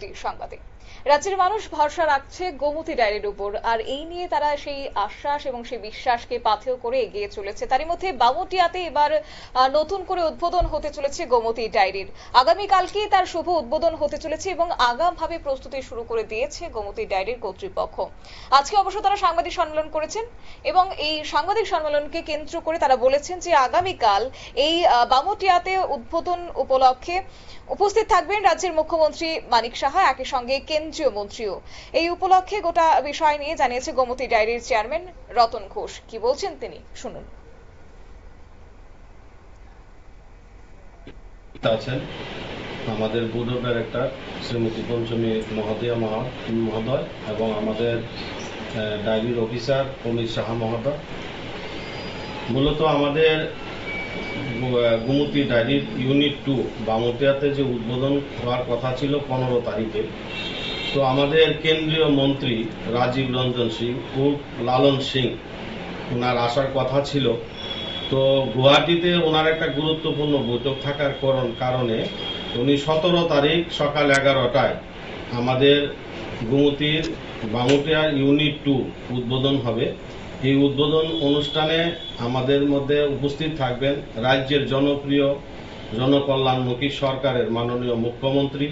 পরবর্তী সংবাদে রাজ্যের মানুষ ভরসা রাখছে গোমতী ডায়েরির উপর, আর এই নিয়ে তারা সেই আশ্বাস এবং সেই বিশ্বাসকে পাথেয় করে এগিয়ে চলেছে। তারই মধ্যে বামুটিয়াতে এবার নতুন করে উদ্বোধন হতে চলেছে গোমতী ডায়েরির। আগামীকালকেই তার শুভ উদ্বোধন হতে চলেছে এবং আগামভাবে প্রস্তুতি শুরু করে দিয়েছে গোমতী ডায়েরির কর্তৃপক্ষ। আজকে অবশ্য তারা সাংবাদিক সম্মেলন করেছেন এবং এই সাংবাদিক সম্মেলনকে কেন্দ্র করে তারা বলেছেন যে আগামীকাল এই বামুটিয়াতে উদ্বোধন উপলক্ষে উপস্থিত থাকবেন রাজ্যের মুখ্যমন্ত্রী মানিক সাহা একই সঙ্গে কেন্দ্রীয় মন্ত্রীও। এই উপলক্ষে গোটা বিষয় নিয়ে জানিয়েছে গোমতী ডায়েরির চেয়ারম্যান রতন ঘোষ। কি বলছেন তিনি? শুনুন। আছেন আমাদের বোর্ড ডাইরেক্টর শ্রীমতী পঞ্চমী মহোদয়া মহা- মহোদয় এবং আমাদের ডায়েরির অফিসার অমিত সাহা মহোদয়। মূলত আমাদের গুমতি ডায়েরির ইউনিট টু বামুটিয়াতে যে উদ্বোধন হওয়ার কথা ছিল পনেরো তারিখে। তো আমাদের কেন্দ্রীয় মন্ত্রী রাজীব রঞ্জন সিং ও লালন সিং ওনার আসার কথা ছিল। তো গুয়াহাটিতে ওনার একটা গুরুত্বপূর্ণ বৈঠক থাকার কারণে উনি সতেরো তারিখ সকাল এগারোটায় আমাদের গুমতির বামুটিয়া ইউনিট টু উদ্বোধন হবে। এই উদ্বোধন অনুষ্ঠানে আমাদের মধ্যে উপস্থিত থাকবেন রাজ্যের জনপ্রিয় জনকল্যাণমুখী সরকারের মাননীয় মুখ্যমন্ত্রী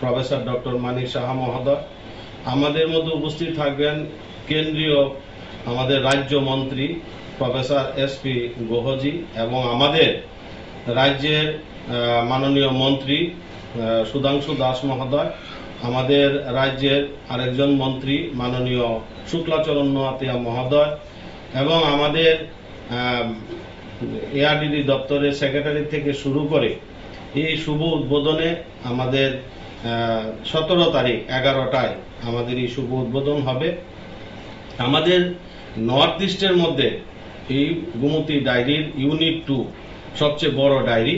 প্রফেসর ডক্টর মানিক সাহা মহোদয়। আমাদের মধ্যে উপস্থিত থাকবেন কেন্দ্রীয় আমাদের রাজ্য মন্ত্রী প্রফেসর এস পি গোহজি এবং আমাদের রাজ্যের মাননীয় মন্ত্রী সুধাংশু দাস মহোদয়। আমাদের রাজ্যের আরেকজন মন্ত্রী মাননীয় শুক্লাচরণ নোয়াতিয়া মহোদয় এবং আমাদের এআরডিডি দপ্তরের সেক্রেটারি থেকে শুরু করে এই শুভ উদ্বোধনে আমাদের সতেরো তারিখ এগারোটায় আমাদের এই শুভ উদ্বোধন হবে। আমাদের নর্থ ইস্টের মধ্যে এই গুমতি ডায়েরির ইউনিট টু সবচেয়ে বড় ডায়েরি।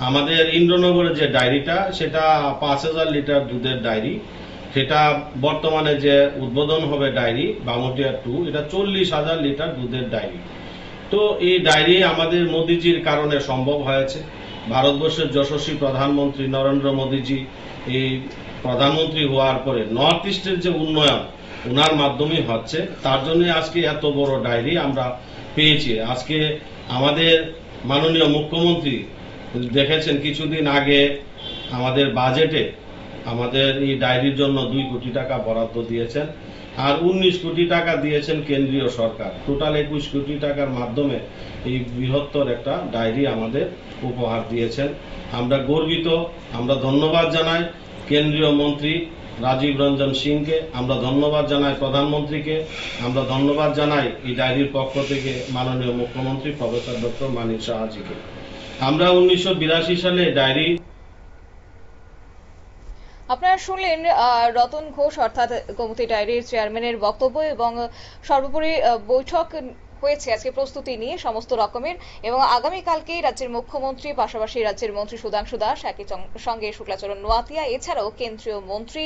আমাদের ইন্দ্রনগরের যে ডায়েরিটা, সেটা পাঁচ হাজার লিটার দুধের ডায়েরি। সেটা বর্তমানে যে উদ্বোধন হবে ডায়েরি, বামুটিয়া টু, এটা চল্লিশ হাজার লিটার দুধের ডায়েরি। তো এই ডায়েরি আমাদের মোদিজির কারণে সম্ভব হয়েছে। ভারতবর্ষের যশস্বী প্রধানমন্ত্রী নরেন্দ্র মোদিজি এই প্রধানমন্ত্রী হওয়ার পরে নর্থ ইস্টের যে উন্নয়ন ওনার মাধ্যমে হচ্ছে। তার জন্য আজকে এত বড় ডায়েরি আমরা পেয়েছি। আজকে আমাদের মাননীয় মুখ্যমন্ত্রী দেখেছেন কিছুদিন আগে আমাদের বাজেটে আমাদের এই ডায়েরির জন্য দুই কোটি টাকা বরাদ্দ দিয়েছেন আর উনিশ কোটি টাকা দিয়েছেন কেন্দ্রীয় সরকার। টোটাল একুশ কোটি টাকার মাধ্যমে এই বৃহত্তর একটা ডায়েরি আমাদের উপহার দিয়েছেন। আমরা গর্বিত, আমরা ধন্যবাদ জানাই কেন্দ্রীয় মন্ত্রী রাজীব রঞ্জন সিংকে, আমরা ধন্যবাদ জানাই প্রধানমন্ত্রীকে, আমরা ধন্যবাদ জানাই এই ডায়েরির পক্ষ থেকে মাননীয় মুখ্যমন্ত্রী প্রফেসর ডক্টর মানিক সাহাজিকে। আমরা উনিশশো বিরাশি সালে ডায়েরি আপনারা শুনলেন রতন ঘোষ, অর্থাৎ গোমতী ডায়েরির চেয়ারম্যানের বক্তব্য এবং সর্বোপরি বৈঠক হয়েছে। আজকে প্রস্তুতি নিয়ে সমস্ত রকমের এবং আগামীকালকেই রাজ্যের মুখ্যমন্ত্রী, পাশাপাশি রাজ্যের মন্ত্রী সুধাংশু দাস, একই সঙ্গে শুক্লাচরণ নোয়াতিয়া, এছাড়াও কেন্দ্রীয় মন্ত্রী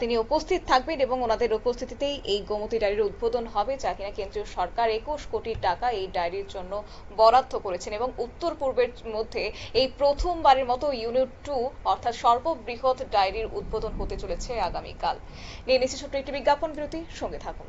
তিনি উপস্থিত থাকবেন এবং ওনাদের উপস্থিতিতেই এই গোমতী ডায়েরির উদ্বোধন হবে, যা কিনা কেন্দ্রীয় সরকার একুশ কোটি টাকা এই ডায়েরির জন্য বরাদ্দ করেছেন এবং উত্তর পূর্বের মধ্যে এই প্রথমবারের মতো ইউনিট টু অর্থাৎ সর্ববৃহৎ ডায়েরির উদ্বোধন হতে চলেছে আগামীকাল। নিয়ে নিচ্ছে ছোট্ট একটি বিজ্ঞাপন বিরতি, সঙ্গে থাকুন।